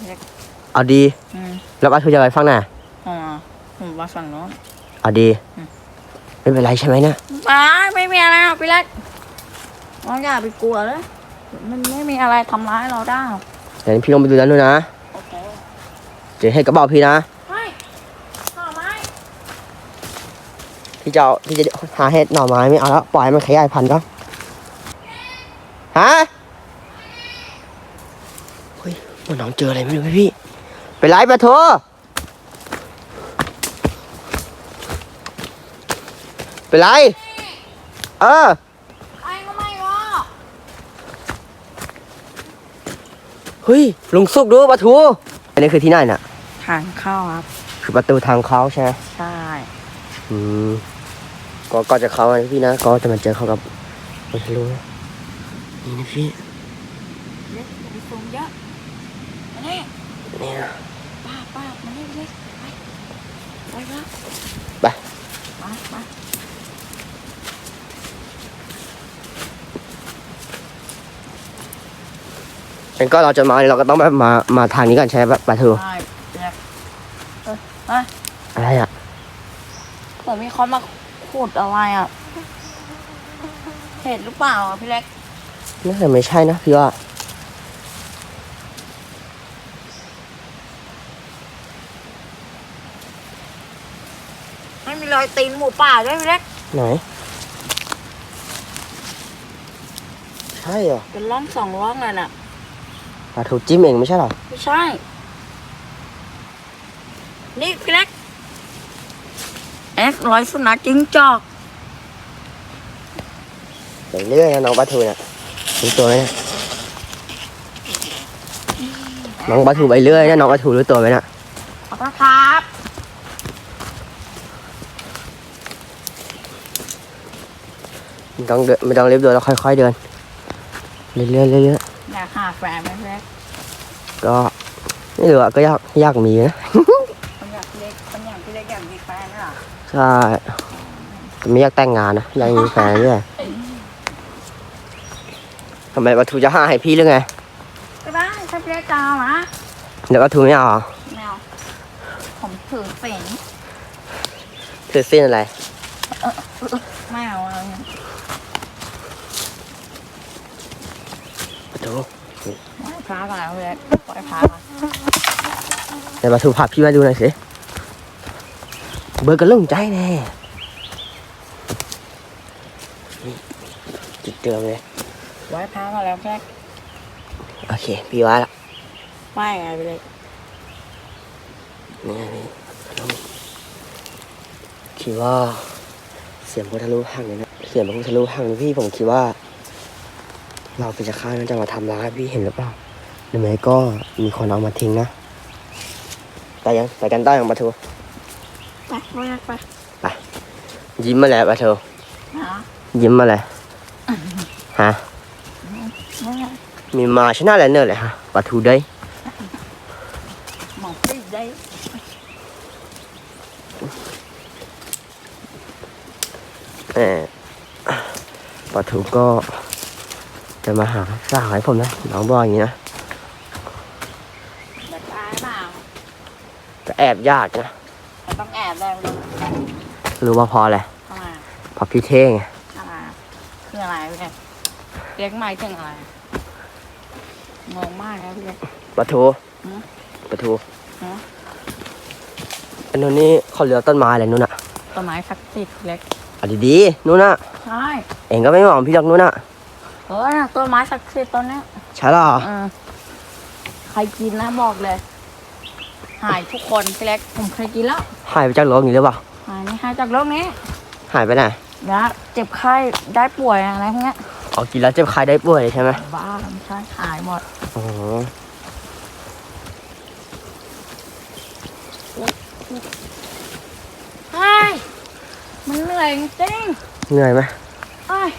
พี่เล็กเอาดี อืมแล้วปลาทูจะไปฟังไหนอ๋อผมว่าฝั่งโน้น เอาดี อืม ไม่เป็นไรใช่ไหมเนี่ยไม่ไม่มีอะไรหรอกพี่เล็กน้องอย่าไปกลัวเลยมันไม่มีอะไรทำร้ายเราได้หรอกเดี๋ยวพี่ลงไปดูนั้นด้วยนะ โอเคเดี๋ยวให้กระบอกพี่นะไม่หน่อไม้พี่จะเอาพี่จะหาเห็ดหน่อไม้ไม่เอาแล้วปล่อยให้มันขยายพันธุ์ก็ฮะ เฮ้ยว่าน้องเจออะไรไม่รู้ไหมพี่เป็นไรปะโทเป็นไรเออ ไอ้ก็ไม่รอเฮ้ยลุงสุกดูปะทูอันนี้คือที่ไหนน่ะ ทางเข้าครับ คือประตูทางเขาใช่ไหมใช่อืมก็ก็จะเข้านะพี่นะ ก็จะมาเจอเขากับมันทะลุนะนี่นะพี่ เล็กอย่าไปสูงเยอะมานี่ นี่นะป้าป้ามานี่เล็กไปไปครับไปมามางั้นก็เราจะมาเราก็ต้องแบบมามาทางนี้กันใช่ไหมปะทูใช่เล็กเออเฮ้ยอะไรอะผมมีคนมาขุดอะไรอะเห็นหรือเปล่าอะพี่เล็กน่าจะไม่ใช่นะพี่ว่า ไม่มี รอยตีนหมูป่าด้วยพี่เล็กไหน ใช่เหรอเป็นร่องสองร่องเลยน่ะปลาทูจิ้มเองไม่ใช่เหรอ ไม่ใช่ นี่พี่เล็กเอ็กร้อยสุนัขจิ้งจอกไปเรื่อยนะน้องปลาทูเนี่ยรู้ตัวไหมเนี่ยน้องปลาทูไปเรื่อยนะน้องปลาทูรู้ตัวไหมเนี่ยขอบคุณครับ ไม่ต้องเดินไม่ต้องรีบเดินเราค่อยๆเดินเรื่อยๆเรื่อยอยากหาแฟนไหมพี่เล็กๆก็ไม่รู้อะก็ยากยากมีนะ คนอยากพี่เล็กคนอยากพี่เล็กอยากมีแฟนน่ะใช่แต่ไม่อยากแต่งงานนะอยากมีแฟนด้วยทำไมปลาทูจะห้าให้พี่หรือไงก็ได้ถ้าพี่เล็กจะเอานะเดี๋ยวปลาทูไม่เอาเหรอแมวผมถือเฝงเธอเส้นอะไรไม่เอาอะไรเนี่ย ปลาทู ไหว้ พระก่อนนะพี่เล็กไหว้พระก่อนเดี๋ยวปลาทูพาพี่มาดูหน่อยสิเบอร์กระลุ่งใจแน่นี่จุดเดิมเลยไหว้พระก่อนแล้วพี่เล็กโอเค พี่ว่าละไหว้ไงพี่เล็กนี่นี่คิดว่า เสียงพุทธรูปหักเลยนะเสียงพระพุทธรูปหักนี่พี่ผมคิดว่า เราเป็นจะฆ่านั้นจะมาทำร้ายพี่เห็นหรือเปล่า หรือไม่ก็มีคนเอามาทิ้งนะไปยังไปกันได้ยังปะทูไปไหว้ไปยิ้มมาแล้วปะทูนะยิ้มมาเลยฮะไม่ไงมีมาชนะแล้วเนอะเลยฮะปะทูได้ยหมองตีได้ แหมปะทูก็จะมาหาสาวให้ผมนะน้องบอกอย่างนี้นะจะตายเปล่า ก็ แอบยากนะแต่ต้องแอบได้เลยรู้ว่าเพออะไรทำไมเพอพี่เท่ไงอะไรคืออะไรพี่เล็กเล็กไม่ถึงอะไรงงมากครับพี่เล็กปะทูหือปะทูหือ อันนู้นนี่เขาเลือกต้นไม้อะไรนู้นอะต้นไม้ศักดิ์สิทธิ์พี่เล็กเอันดีๆนู้นอะ ใช่เองก็ไม่มองพี่หรอกนู้นอะ เออน่ะต้นไม้ศักดิ์สิทธิ์ต้นเนี้ยใช่หรอเออใครกินนะบอกเลย หายทุกคนพี่เล็กผมเคยกินแล้ว หายไปจากโลกนี้หรือเปล่าหายนี่หายจากโรคนี้หายไปไหนแล้วเจ็บไข้ได้ป่วยอะไรพวกเนี้ยอ๋อกินแล้วเจ็บคายได้ป่วยใช่ไหมบ้าไม่ใช่หายหมดอ๋อเฮ้ยมันเหนื่อยจริงเหนื่อยไหมๆเอ้ย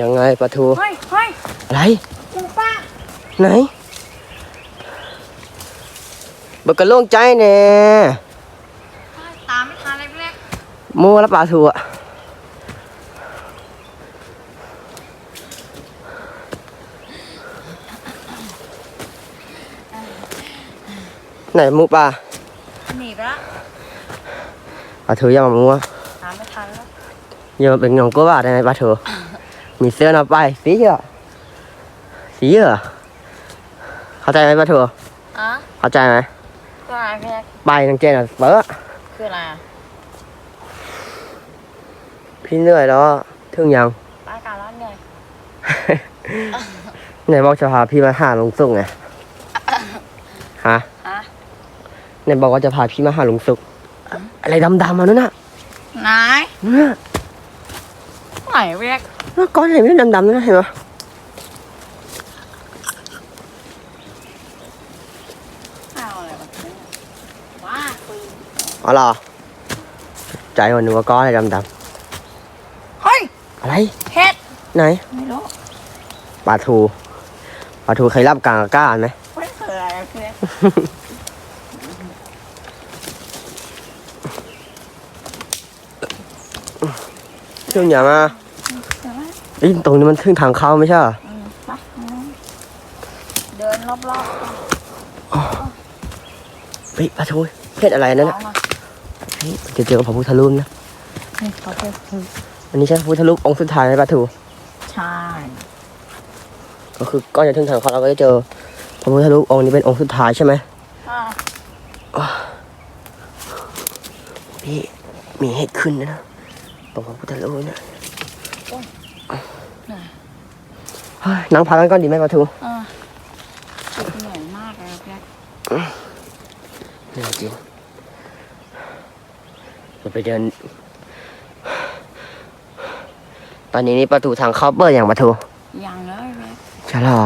ยังไงปะทูเฮ้ยเฮ้ยอะไรคุณป้าไหนเบิกกระโล่งใจแน่ตามไม่ทันเลยพี่เล็กมั่วแล้วปลาทูอะไหนหมูปลาหนีไปละปลาทูอย่ามามั่วหาไม่ทันแล้วอย่ามาเป็นหนองกว่าได้ไหมปลาทู มีเสื้อหนาไปสีเหรอสีเหรอเข้าใจไหมปลาทูอะเข้าใจไหมคืออะไรพี่เล็กไปทางเจนอะเปิดคืออะไรอะพี่เหนื่อยแล้วอะถึงยังป้ายการร้อนเหนื่อยไหนบอกจะพาพี่มาหาลุงสุกไงฮะฮะไหนบอกว่าจะพาพี่มาหาลุงสุก อะไรดำๆมานั่นน่ะ ไหนนั่นน่ะ ไหนพี่เล็กนั่นก้อนเห็นไหมดำๆนั่นน่ะเห็นไหมเอาอะไรมาทิ้งว้าปืนอ๋อเหรอใจวันนึกว่าก้อนอะไรดำเฮ้ยๆอะไรเห็ดไหนไม่รู้ปลาทูปลาทูเคยรับกลางอากาศไหมไม่เคยอะไรพี่เล็กถึงยังอะเดี๋ยวนะเอ้ยตรงนี้มันถึงทางเข้าไม่ใช่เหรออืมไปอืมเดินรอบๆเฮ้ยปลาทูเห็ดอะไรนั่นลน่ะองมาเฮ้ยจะเจอกับพระพุทธรูปนะ นี่เขาเป็นคืออันนี้ใช่พระพุทธรูปองค์สุดท้ายไหมปลาทูใช่ก็คือก่อนจะถึงทางเขาเราก็จะเจอพระพุทธรูปองค์นี้เป็นองค์สุดท้ายใช่ไหมอ่าพี่มีเห็ดขึ้นนะตรงพระพุทธรูปเนี่ยเฮ้ย นั่งพักกันก่อนดีไหมปลาทูอ่าคิดเหนื่อยมากเลยพี่เล็กเหนื่อยจริงเราไปเดิน ตอนนี้นี่ประตูทางเข้าเปิดอย่างประตูยังเลยพี่เล็กใช่เหรอ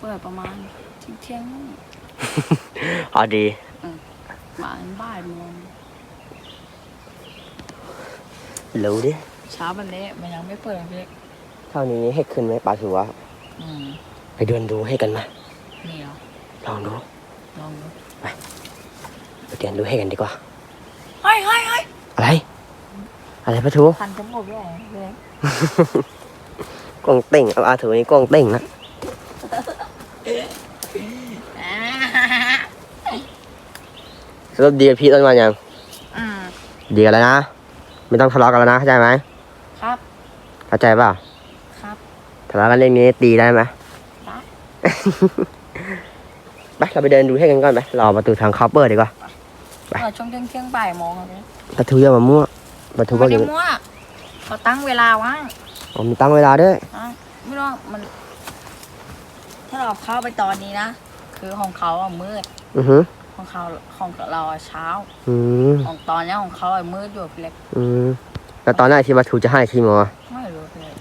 เปิดประมาณเที่ยงอ๋อดีๆบ่ายบ่ายโมงรู้ดิเช้าวันนี้มันยังไม่เปิดเลยพี่ เล็กเท่านี้เห็ดขึ้นไหมปลาทูวะอืมไปเดินดูให้กันไหมนี่เหรอลองดูลองดูไปเดินดูให้กันดีกว่า เฮ้ยเฮ้ยเฮ้ยอะไร อะไรปลาทูพันจมูกด้วยพี่เล็กกล้องเต่งเอาอาถือนี้กล้องเต่งนะอ่าสรุปดีกับพี่ต้นมายังอืมดีกันแล้วนะ ไม่ต้องทะเลาะกันแล้วนะเข้าใจไหมครับเข้าใจเปล่าครับ ทะเลาะกันเรื่องนี้ตีได้ไหมได้ไปเราไปเดินดูให้กันก่อนไปรอประตูทางเข้าเปิดดีกว่าไปเออช่วงเที่ยงเที่ยงๆบ่ายโมงอะพี่เล็กประตูอย่ามามั่วประตูไม่ก็อได้ยู่มั่วเขาตั้งเวลาว่างอ๋อมีตั้งเวลาด้วยอะไม่รู้ว่ามัน ถ้าเราเข้าไปตอนนี้นะคือของเขาอะมืดอือหือของเขาของเราอะเช้า อืมของตอนเนี้ยของเขาอะมืดอยู่พี่เล็ก อืมแล้วตอนหน้าที่ประตูจะให้ทีมอไม่รู้พี่เล็ก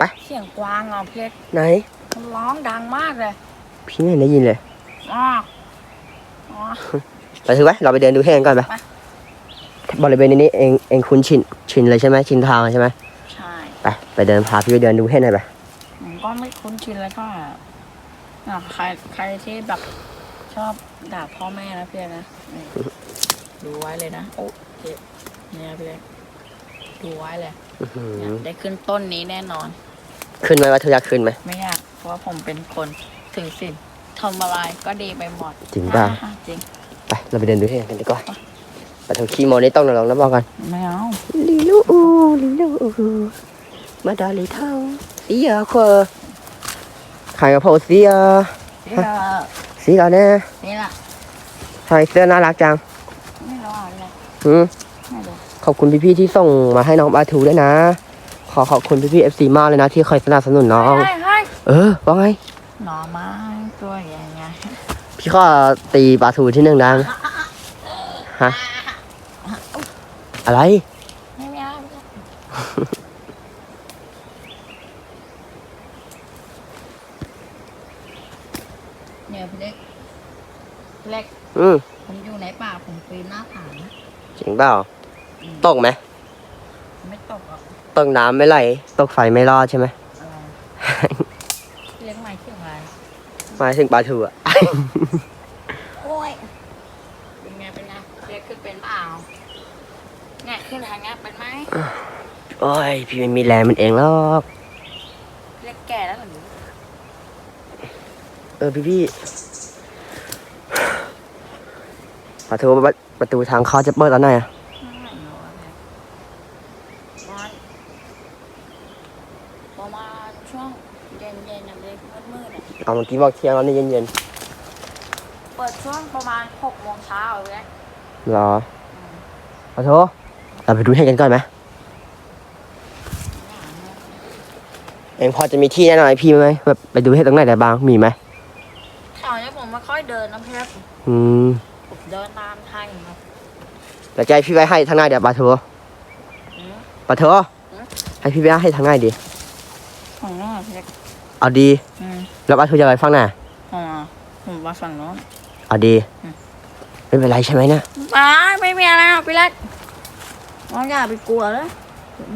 ไป เสียงกวางอะพี่เล็กไหน มันร้องดังมากเลยพี่ไม่เห็นได้ยินเลยอ๋ออ๋อไปถือไปเราไปเดินดูให้กันก่อนไปไป บริเวณนี้เองเองคุ้นชินชินเลยใช่ไหมชินทางใช่ไหมใช่ ไปไปเดินพาพี่ไปเดินดูให้หน่อยไปผมก็ไม่คุ้นชินแล้วก็อะใครใครที่แบบชอบด่าพ่อแม่นะพี่เล็กนะนี่ดูไว้เลยนะโอ้เจ็บเนี่ยพี่เล็กดูไว้เลยอื้อหือเนี่ยได้ขึ้นต้นนี้แน่นอน ขึ้นไหมว่าเธออยากขึ้นไหม ไม่ยากเพราะว่าผมเป็นคนถึงสินทำอะไรก็ดีไปหมดจริงป่ะอ่าจริง ไป เราไปเดินดูให้กันดีกว่า ไปทางขี้โมนี่ต้องลองนะบอกกัน ไม่เอา ลิลูอูลิลูอูมาดาลิเท่าเสียควขายกระเพราเสียนี่ละเสียแน่นี่ละใส่เสื้อน่ารักจังไม่รู้อะไรอืมไม่รู้ขอบคุณพี่ๆที่ส่งมาให้น้องปลาทูด้วยนะ ขอขอบคุณพี่ๆเอฟซีมากเลยนะที่คอยสนับสนุนน้องเฮ้ยเฮ้ยเออว่าไง หน่อไม้ตัวใหญ่ไงพี่ข้อตีปลาทูที่หนึ่งดังฮะอะไรไม่ไม่เอาเนี่ยพี่เล็กพี่เล็ก อืมผมอยู่ในป่าผมปีนหน้าผานะจริงเปล่าตกไหมไม่ตกหรอก ตกน้ำไม่ไหล ตกไฟไม่รอดใช่ไหมอะไรพี่เล็กหมายถึงอะไรหมายถึงปลาทูอะโอ้ยเป็นไงเป็นไงเรียกขึ้นเป็นเปล่าเนี่ยขึ้นทางเนี้ยเป็นไหมโอ้ย พี่ไม่มีแรงมันเองหรอกเรียกแก่แล้วเหรอหนูเออพี่พี่ประตูประประตูทางเข้าจะเปิดตอนไหนอะ ไม่รู้อะเนี่ยประมาณประมาณช่วงเย็นเย็นๆอะเด็ก มืดๆอะเอาเมื่อกี้บอกเที่ยงแล้วนี่เย็นเย็นเปิดช่วงประมาณหกโมงเช้าเลยๆรอขอโทษเราไปดูให้กันก่อนไหมเองพอจะมีที่แนะนำให้พี่ไหมแบบไปดูให้ตรงไหนได้บ้างมีไหมแถวนี้ผมไม่ค่อยเดินนะพี่ครับอืมผมเดินตามทางอย่างเดียวแล้วจะให้พี่ไปให้ทางไหนเดี๋ยวปาโทอืมปาโทให้พี่ไปให้ทางไหนดี ของน้องอะพี่เล็กเอาดี อืม แล้วปาโทจะไปฟังไหนอ๋อผมมาฝั่งโน้น เอาดี อืม ไม่เป็นไรใช่ไหมเนี่ยไม่ไม่มีอะไรหรอกพี่เล็กน้องอย่าไปกลัวเลย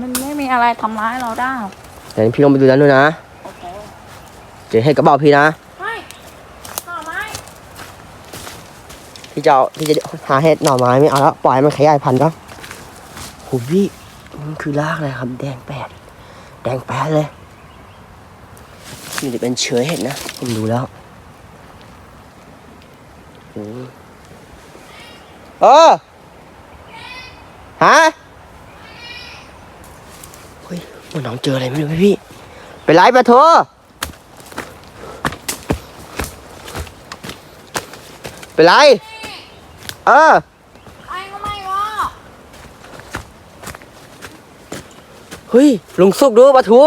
มันไม่มีอะไรทำร้ายเราได้หรอกเดี๋ยวพี่ลงไปดูด้านนู้นนะโอเคเดี๋ยวให้กระบอกพี่นะไม่ต่อไม้พี่จะเอาพี่จะหาเห็ดหน่อไม้ไม่เอาแล้วปล่อยให้มันขยายพันธุ์ก็โหพี่มันคือรากเลยครับ แดงแปดแดงแปดเลย มันจะเป็นเชื้อเห็ดนะ ผมดูแล้วโอ้เออฮะเฮ้ยว่าน้องเจออะไรไม่รู้ไหมพี่เป็นไรปะโทเป็นไรเออไอ้ก็ไม่ก็เฮ้ยลุงสุกดูปลาทู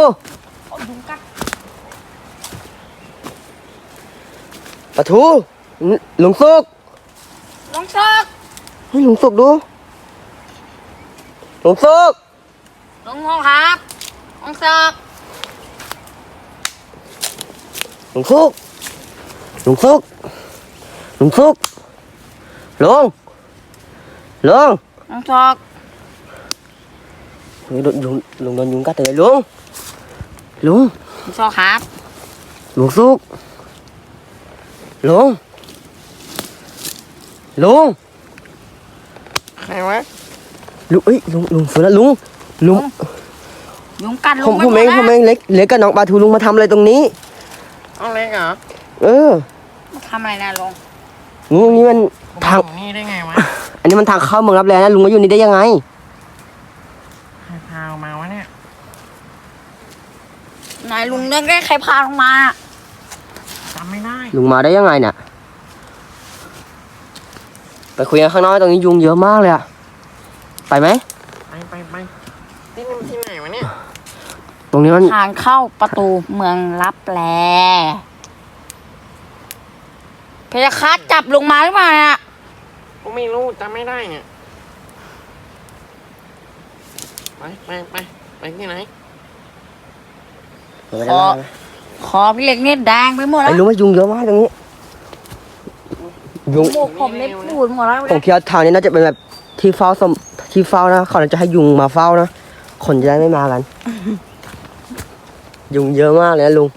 โอ้ยุงกัด ปลาทูลุงสุกลองเชิกเฮ้ยลุงสุกดูลุงสุกลองงงครับลองเชิกลุงสุกลุงสุกลุงสุกลุงลุงลองเชิกเฮ้ยโดนยุงลุงโดนยุงกัดเลยลุงลุงลองเชิกครับลุงสุก ลุง ลุง ใครวะลุงเอ้ยลุงลุงฟื้นแล้วลุงลุงยุงกัดผลุมงผมเองผมเองเล็กเล็กกับน้องปลาทูลุงมาทำอะไรตรงนี้ เอาเล็กเหรอเออทำอะไรนะลุงลุงนี่มันผมทางอยู่นี่ได้ไงวะอันนี้มันทางเข้าเมืองรับแลนะลุงมาอยู่นี่ได้ยังไง ใครพาวมาวะเนี่ยนายลุงเรื่องได้ใครพาลงมาอะจำไม่ได้ ลุงมาได้ยังไงเนี่ย ไปคุยกันข้างนอกตรงนี้ยุงเยอะมากเลยอะไปไหม ไปไปไปที่นี่มันที่ไหนวะเนี่ย ตรงนี้มัน ทางเข้าประตูเมืองรับแลเพชรคัดจับลุงมาหรือเปล่าเนี่ยกูไม่รู้จำไม่ได้เนี่ย ไปไปไปไปที่ไหนไป ได้ไหมคอพี่เล็กเนี่ยแดงไปหมดไอ้แล้วลุงว่ายุงเยอะมากตรงนี้ ยุง หมูกผมเล็บปูดหมดแล้วผมคิดว่าทางนี้น่าจะเป็นแบบที่เฝ้าสมที่เฝ้านะเขาน่าจะให้ยุงมาเฝ้านะคนจะได้ไม่มากัน ยุงเยอะมากเลยนะลุง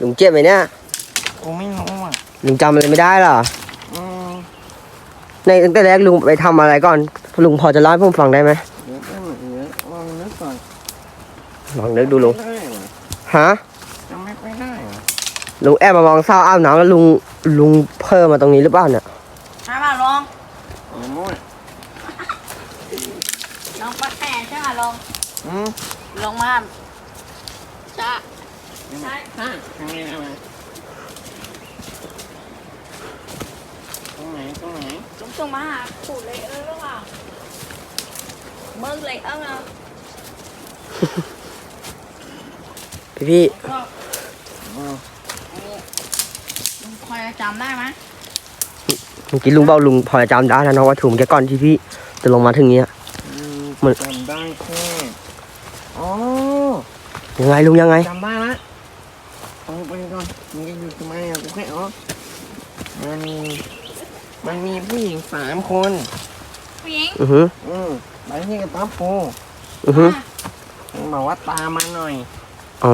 ลุงเจ็บไหมเนี่ยกูไม่รู้อะลุงจำอะไรไม่ได้เหรออืมในตั้งแต่แรกลุงไปทำอะไรก่อนลุงพอจะเล่าให้ผมฟังได้ไหมเดี๋ยวก็เดี๋ยวลองนึกก่อนลองนึกดูลุงไม่ได้เหรอ ฮะจำไม่ค่อยได้เหรอลุงแอบมามองเศร้าอ้าวน้ำแล้วลุงลุงเพิ่มมาตรงนี้หรือเปล่าเนี่ยใช่ป่ะลองเดี๋ยวมั่วลองปลาแข่ใช่ป่ะลองอืมลองมาจ้าใช่ฮะทางนี้อะไรตรงไหนตรงไหนลุงส่งมาหาปู่เลยเออหรือเปล่าเบิ้งเลยเออ เอาพี่พี่ก็อืมลุงคอยจำได้ไหมเมื่อกี้ลุงบอกลุงพอจะจำได้นะน้องว่าถูกแกก่อนที่พี่จะลงมาถึงเนี้ยอืมมันจำได้แค่อ๋อยังไงลุงยังไงจำได้ละเอาไปก่อนมึงจะอยู่ทำไมอะกูแค่อ๋อมันมีมันมีผู้หญิงสามคนผู้หญิงอือฮึอืมไปที่กระต๊อบปูอือฮึมันบอกว่าตามมาหน่อย อ๋อ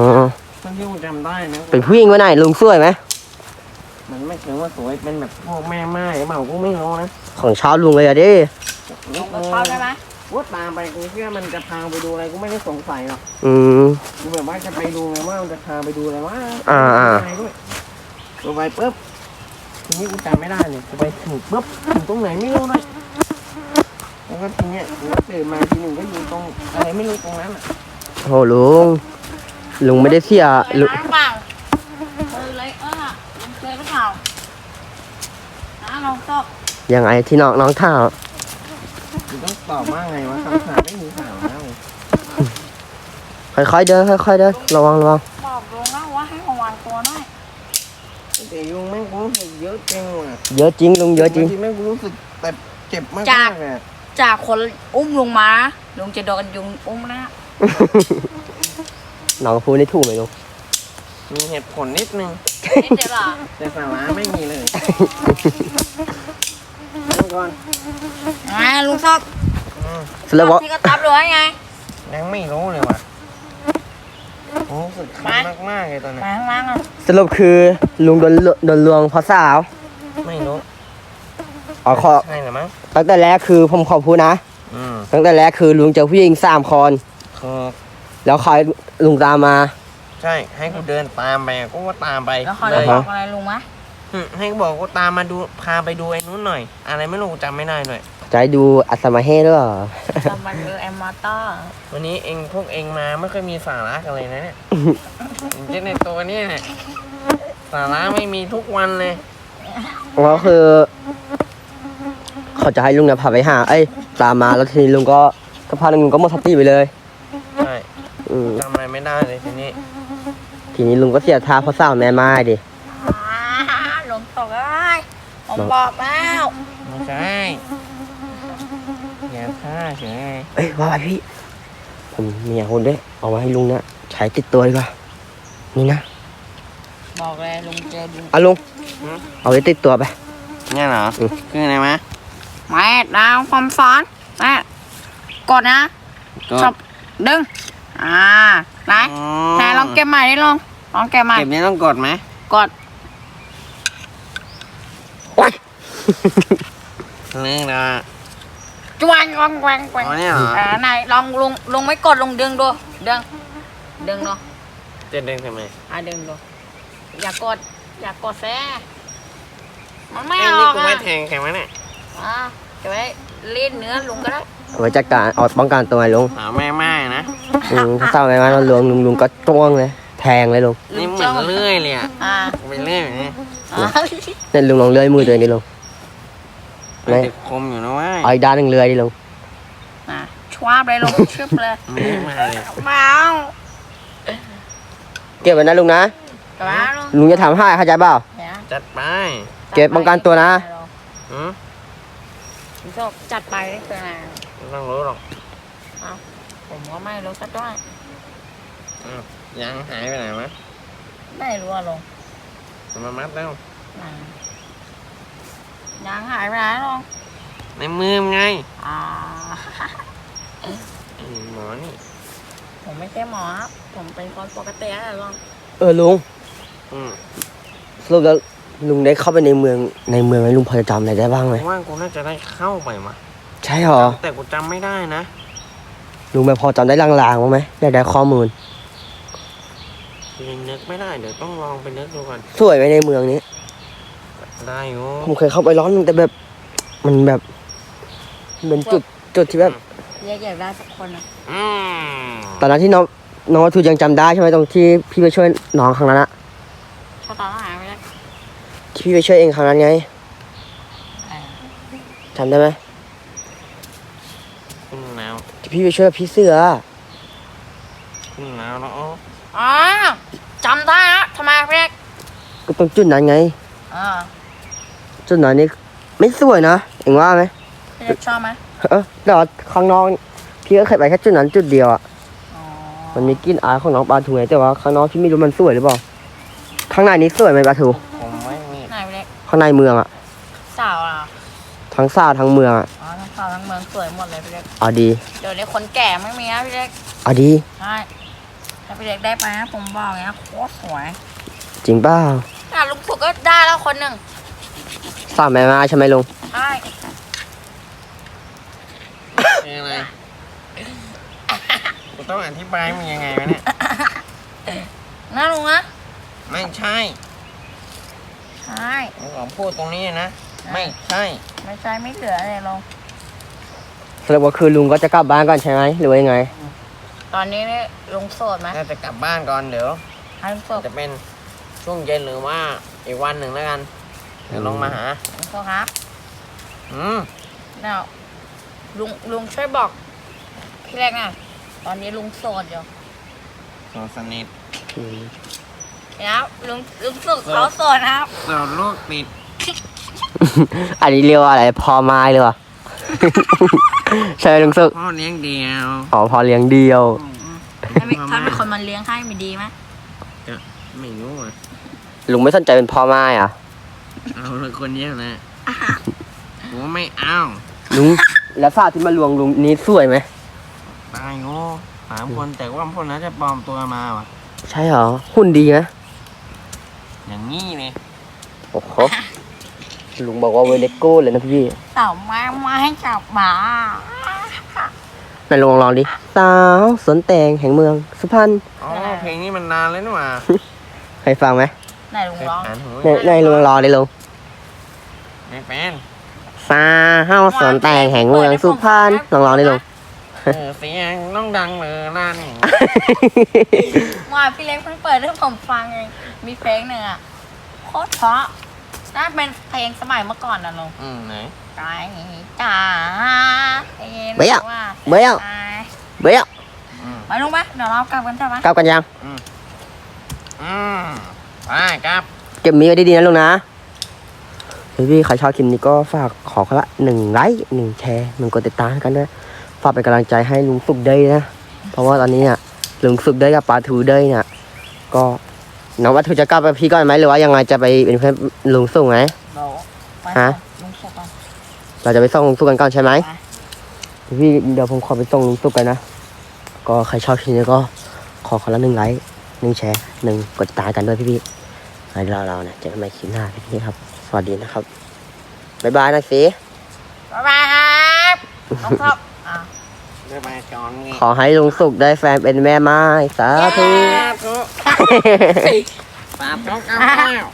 เท่าที่กูจำได้นะเป็นผู้หญิงวันไหนลุงสวยไหม มันไม่ถึงว่าสวยเป็นแบบพ่อแม่ไม้เปล่ากูไม่รู้นะของชอบลุงเลยอะดิลุงก็ชอบใช่ไหมว่าตามไปกูเชื่อมันจะพาไปดูอะไรกูไม่ได้สงสัยหรอกอืม กูแบบว่าจะไปดูไงว่ามันจะพาไปดูอะไรวะอ่าอ่า ไปด้วยกูไปปุ๊บทีนี้กูจำไม่ได้เลยกูไปถึงปุ๊บถึงตรงไหนไม่รู้เลยแล้วก็ทีเนี้ยกูก็ตื่นมาทีหนึ่งก็อยู่ตรงอะไรไม่รู้ตรงนั้นอะโหลุง ลุงไม่ได้เสียเคยลุงมาหรือเปล่าเคยเลยเออลุงเคยหรือเปล่านะลองตอบยังไงที่น้องน้องท่ามกูต้องตอบว่าไงวะคำถามไม่มีถามแล้วค่อยๆเดินค่อยๆเดินระวังระวังบอกลุงนะว่าให้ระวังตัวหน่อยแต่ยุงแม่งกูรู้สึกเยอะจริงว่ะเยอะจริงลุงเยอะจริงบางทีแม่งกูรู้สึกแต่เจ็บมากจากๆเลยอะจากคนอุ้มลุงมานะลุงจะโดนยุงอุ้มนะ น้องพูดได้ถูกไหมลุงมีเหตุผลนิดนึงนี่เดี๋ยวเหรอแต่สาระไม่มีเลยนั่งก่อนอ่าลุงชอบอืมสรุปว่าที่กระตับหรือว่าไง ยังไม่รู้เลยว่ะโอ้รู้สึกคันมากมากๆเลยตอนไปนี้ข้างล่างอะสรุปคือลุงโดนลโดนลวงเพราะสาวไม่รู้อ๋อขอใช่หรือมั้งตั้งแต่แรกคือผมขอพูดนะ อืมตั้งแต่แรกคือลุงเจอผู้หญิงสามคนคือ แล้วคอยลุงตามมา ใช่ ให้กูเดินตามไปอะกูก็ตามไปแล้วคอยเลจะยบอกอะไรลุงไหมอืมให้กูบอกกูตามมาดูพาไปดูไอ้นู้นหน่อย อะไรไม่รู้กูจำไม่ได้หน่อย จะให้ดูอัศมาเฮด้วยเหรอสมัครเออแอมมาต้าวันนี้เองพวกเองมาไม่ค่อยมีสาระกันเลยนะเนี่ย เจ๊ในตัวเนี่ยสาระไม่มีทุกวันเลย ก็คือเขาจะให้ลุงเนี่ยพาไปหา เอ้ย ตามมาแล้วทีนี้ลุงก็ก็พาลุงก็หมดสติไปเลยใช่ อืมจำอะไรไม่ได้เลยทีนี้ทีนี้ลุงก็เสียท่าเพราะสาวแม่ไม้ดิอ่าลุงตกเลยผมบอกแล้วไม่ใช่อย่าท่าเฉยเอ้ยว่าไปพี่ ผมมียาคนด้วย เอาไว้ให้ลุงเนี่ยใช้ติดตัวดีกว่า นี่นะ บอกเลยลุงเจอลุง เอาลุง เอาไว้ติดตัวไป เนี่ยเหรออืม คืออะไรมะแม่ดาวความซ้อนแม่กดนะก็จบดึง อ่าไหนไหนลองเก็บใหม่ดิลองลองเก็บใหม่เก็บนี้ต้องกดไหมกดเรื่องนะจวนกวงแกวงแกวงอ๋อเนี่ยเหรออ่าไหนลองลุงลุงไม่กดลุงดึงดูดึงดึงดูจะดึงทำไมอะดึงดูอย่ากด อย่ากดแซ่มันไม่ไอ้อนี่อกกูอะไม่แทงใครวะเนี่ยอ่าเก็บไว้รีดเนื้อลุงก็ได้เอาไว้จัดการเอาป้องกันตัวไงลุงหาแม่ไม้นะ อืมถ้าสาวแม่ไม้เราลวงลุงลุงก็จ้วงเลย แทงเลยลุงนี่เหมือนเลื่อยเลยอะอ่าไปเลื่อยแบบนี้อ่าเนี่ยลุงลองเลื่อยมือตัวเองดิลุงมันติดคมอยู่นะเว้ยเอาอีกด้านหนึ่งเลื่อยดิลุงอ่าชวาบเลยลุงชึบเลยไม่ได้มาเลยเมาเก็บไว้นะลุงนะ กลับมาลุงลุงจะทำให้เข้าใจเปล่าเดี๋ยวจัดไปเก็บป้องกันตัวนะอืมลุงชอบจัดไปนี่คืออะไรไม่ต้องรู้หรอก ผมก็ไม่รู้สักด้วยยางหายไปไหนมะไม่รู้อะลุงเอามามัดแล้วอ่ายังหายไปไหนลุงในมือมันไงอ่า ไอ้หมอนี่ผมไม่ใช่หมอครับ ผมเป็นคนปกติอะลุงเออลุงอืมสรุปแล้วลุงได้เข้าไปในเมืองในเมืองไหมลุงพอจะจำอะไรได้บ้างไหมว่ากูน่าจะได้เข้าไปมาใช่หรอ แต่กูจำไม่ได้นะ ลุงแบบพอจำได้ลางๆบ้างไหมอยากได้ข้อมูล ยังนึกไม่ได้เดี๋ยวต้องลองไปนึกดูก่อนสวยไหมในเมืองนี้ ได้อยู่ผมเคยเข้าไปร้อนหนึงแต่แบบ มันแบบเป็นจุดจุดที่แบบเรียกอยากได้สักคนอะอืมตอนนั้นที่น้องน้องวัตถุยังจำได้ใช่ไหมตรงที่พี่ไปช่วยน้องครั้งนั้นอะชอบตอนหายไปแล้วที่พี่ไปช่วยเองครั้งนั้นไงอ่าจำได้ไหมขึ้นแล้วที่ พี่ไปช่วยพี่เสือ ขึ้นแล้วแล้วอ๋ออ๋อจำได้ฮะทำไมพี่เล็กก็ตรงจุดนั้นไง อ่าจุดนั้นนี่ไม่สวยนะเองว่าไหมพี่เล็กชอบไหมเออแต่ว่าข้างนอกพี่ก็เคยไปแค่จุดนั้นจุดเดียวอะอ๋อมันมีกลิ่นอายของน้องปลาทูไงแต่ว่าข้างนอกพี่ไม่รู้มันสวยหรือเปล่าข้างในนี้สวยไหมปลาทูผมไม่มีไหนพี่เล็กข้างในเมืองอะสาวอะทั้งซาทั้งเมืองอะ อ๋อทั้งสาวทั้งเมืองสวยหมดเลยพี่เล็กเอาดี เดี๋ยวนี้คนแก่ไม่มีนะพี่เล็กเอาดี ใช่ถ้าพี่เล็กได้ไปนะผมบอกเลยนะโคตรสวยจริงเปล่าใอะลุงสุกก็ได้แล้วคนหนึ่งสามแม่มาใช่ไหมลุง ใช่เป็นอะไรกูต้องอธิบายมึงยังไงวะเนี่ยนะลุงนะไม่ใช่ใช่ มึงขอพูดตรงนี้นะ ไม่ใช่ ไม่ใช่ไม่เหลือเลยลุงส รุปว่าคือลุงก็จะกลับบ้านก่อนใช่ไหมหรือว่ายังไง ตอนนี้เนี่ยลุงโสดไหมน่าจะกลับบ้านก่อนเดี๋ยวให้ลุงโสดจะเป็นช่วงเย็นหรือว่าอีกวันหนึ่งแล้วกันเดี๋ยวลงมาหาลุงโสดครับอืมเดี๋ยวลุงลุงช่วยบอกพี่แรกน่ะตอนนี้ลุงโสดอยู่โซสนิทอืมนะครับลุงลุงสุกเขาโสดนะครับโซลูกติด อันนี้เรียกว่าอะไรพอไม้เลยวะ ใช่ไหมลุงสุกพ่อเลี้ยงเดียวอ๋อพอเลี้ยงเดียว ถ้ามีถ้ามีคนมาเลี้ยงให้มีดีไหมไม่รู้อะลุงไม่สนใจเป็นพ่อไม้อะเอาเลยคนเดียวนะผมไม่เอาลุงแล้วสาวที่มาลวงลุงนี้สวยไหมตายโง่สามคนแต่ว่าพวกนั้นจะปลอมตัวมาว่ะ ใช่เหรอ หุ่นดีนะอย่างนี้เลยโอ้โห ลุงบอกว่าเวเลโก้เลยนะพี่เต่าไม้ไม้ให้จับหมาไหนลองลองดิสาวสวนแตงแห่งเมือง สุพรรณอ๋อเพลงนี้มันนานแล้วนี่หว่าใครฟังไหมไหนลุงเคยร้องผ่านหูในในลุงรอดิลุงไม่แฟนสาวสวนแตงแห่งเมืองสุพรรณลองลองดิลุงเออเสียงต้องดังเลยนั่นว่าพี่เล็กเพิ่งเปิดให้ผมฟังเองมีเพลงหนึ่งอะโคตรเพราะ น่าเป็นเพลงสมัยเมื่อก่อนนะลุงอืมไหนใจจ๋าเอ็นไม่อยากว่าเบี้ยวไปเบี้ยวอืมไปลุงไหมเดี๋ยวเรากลับกันใช่ไหมกลับกันยังอืมไปครับเก็บมีไว้ดีๆนะลุงนะเฮ้ยพี่ใครชอบคลิปนี้ก็ฝากขอคนละหนึ่งไลค์หนึ่งแชร์หนึ่งกดติดตามให้กันด้วยฝากเป็นกำลังใจให้ลุงสุกได้นะ เพราะว่าตอนนี้เนี่ยลุงสุกได้กับปลาทูได้เนี่ยก็ น้องปลาทูจะกลับไปพี่ก่อนไหมหรือว่ายังไงจะไปเป็นเพื่อนลุงสุกไหม เราไปฮะ ลุงสุกก่อน เราจะไปส่งลุงสุกกันก่อนใช่ไหมไปพี่เดี๋ยวผมขอไปส่งลุงสุกกันนะ ก็ใครชอบคลิปนี้ก็ขอคนละหนึ่งไลค์หนึ่งแชร์หนึ่งกดติดตามกันด้วยพี่ๆให้เราเราเนี่ยเจอกันใหม่คลิปหน้าพี่ๆครับ สวัสดีนะครับบ๊ายบายนะสิ บ๊ายบายครับน้องสุกอะบ๊ายบายจอนนี่ขอให้ลุงสุกได้แฟนเป็นแม่ไม้สาธุครับทุกปาบจอกกับข้าว